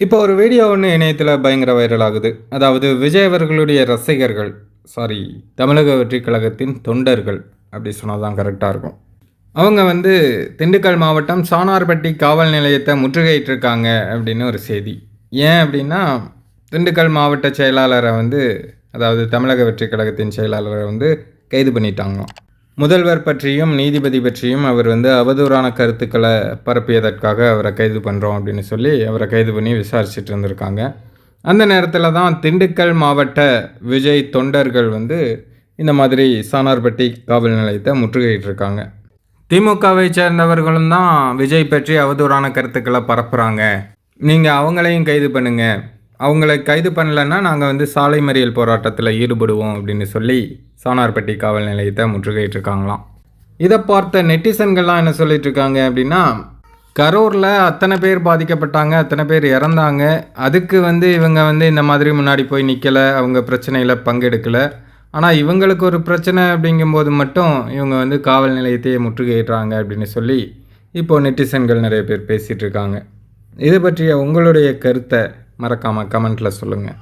இப்போ ஒரு வீடியோ ஒன்று இணையத்தில் பயங்கர வைரல் ஆகுது. அதாவது விஜய் அவர்களுடைய ரசிகர்கள் சாரி தமிழக வெற்றி கழகத்தின் தொண்டர்கள் அப்படி சொன்னால் தான் கரெக்டாக இருக்கும். அவங்க வந்து திண்டுக்கல் மாவட்டம் சானார்பட்டி காவல் நிலையத்தை முற்றுகையிட்டிருக்காங்க அப்படின்னு ஒரு செய்தி. ஏன் அப்படின்னா திண்டுக்கல் மாவட்ட செயலாளரை வந்து அதாவது தமிழக வெற்றி கழகத்தின் செயலாளரை வந்து கைது பண்ணிட்டாங்க முதல்வர் பற்றியும் நீதிபதி பற்றியும் அவர் வந்து அவதூறான கருத்துக்களை பரப்பியதற்காக அவரை கைது பண்ணுறோம் அப்படின்னு சொல்லி அவரை கைது பண்ணி விசாரிச்சுட்டு இருந்திருக்காங்க. அந்த நேரத்தில் தான் திண்டுக்கல் மாவட்ட விஜய் தொண்டர்கள் வந்து இந்த மாதிரி சானார்பட்டி காவல் நிலையத்தை முற்றுகையிட்டிருக்காங்க. திமுகவை சேர்ந்தவர்களும் தான் விஜய் பற்றி அவதூறான கருத்துக்களை பரப்புகிறாங்க நீங்கள் அவங்களையும் கைது பண்ணுங்கள் அவங்கள கைது பண்ணலைன்னா நாங்கள் வந்து சாலை மறியல் போராட்டத்தில் ஈடுபடுவோம் அப்படின்னு சொல்லி சோனார்பட்டி காவல் நிலையத்தை முற்றுகையிட்டிருக்காங்களாம். இதை பார்த்த நெட்டிசன்கள்லாம் என்ன சொல்லிட்டு இருக்காங்க அப்படின்னா கரூரில் அத்தனை பேர் பாதிக்கப்பட்டாங்க அத்தனை பேர் இறந்தாங்க. அதுக்கு வந்து இவங்க வந்து இந்த மாதிரி முன்னாடி போய் நிற்கலை அவங்க பிரச்சனையில் பங்கெடுக்கலை. ஆனால் இவங்களுக்கு ஒரு பிரச்சனை அப்படிங்கும்போது மட்டும் இவங்க வந்து காவல் நிலையத்தையே முற்றுகையிடுறாங்க அப்படின்னு சொல்லி இப்போது நெட்டிசன்கள் நிறைய பேர் பேசிகிட்டு இருக்காங்க. இது பற்றிய உங்களுடைய கருத்தை மறக்காமல் கமெண்ட்டில் சொல்லுங்கள்